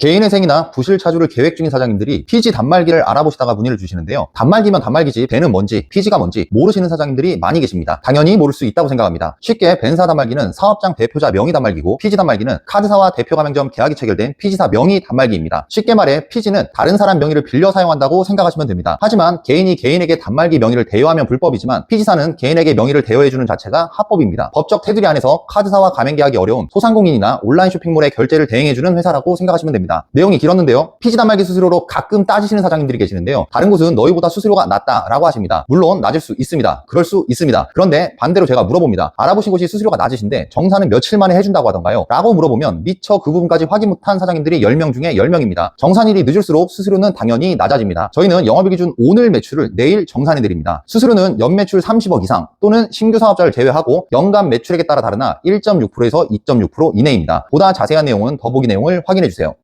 개인회생이나 부실 차주를 계획 중인 사장님들이 피지 단말기를 알아보시다가 문의를 주시는데요. 단말기면 단말기지 배는 뭔지 피지가 뭔지 모르시는 사장님들이 많이 계십니다. 당연히 모를 수 있다고 생각합니다. 쉽게 벤사 단말기는 사업장 대표자 명의 단말기고 피지 단말기는 카드사와 대표 가맹점 계약이 체결된 피지사 명의 단말기입니다. 쉽게 말해 피지는 다른 사람 명의를 빌려 사용한다고 생각하시면 됩니다. 하지만 개인이 개인에게 단말기 명의를 대여하면 불법이지만 피지사는 개인에게 명의를 대여해주는 자체가 합법입니다. 법적 테두리 안에서 카드사와 가맹 계약이 어려운 소상공인이나 온라인 쇼핑몰의 결제를 대행해주는 회사라고 생각하시면 됩 니다. 내용이 길었는데요. 피지 단말기 수수료로 가끔 따지시는 사장님들이 계시는데요. 다른 곳은 너희보다 수수료가 낮다라고 하십니다. 물론 낮을 수 있습니다. 그럴 수 있습니다. 그런데 반대로 제가 물어봅니다. 알아보신 곳이 수수료가 낮으신데 정산은 며칠 만에 해준다고 하던가요? 라고 물어보면 미처 그 부분까지 확인 못한 사장님들이 10명 중에 10명입니다. 정산일이 늦을수록 수수료는 당연히 낮아집니다. 저희는 영업일 기준 오늘 매출을 내일 정산해드립니다. 수수료는 연매출 30억 이상 또는 신규 사업자를 제외하고 연간 매출액에 따라 다르나 1.6%에서 2.6% 이내입니다. 보다 자세한 내용은 더보기 내용을 확인해주세요.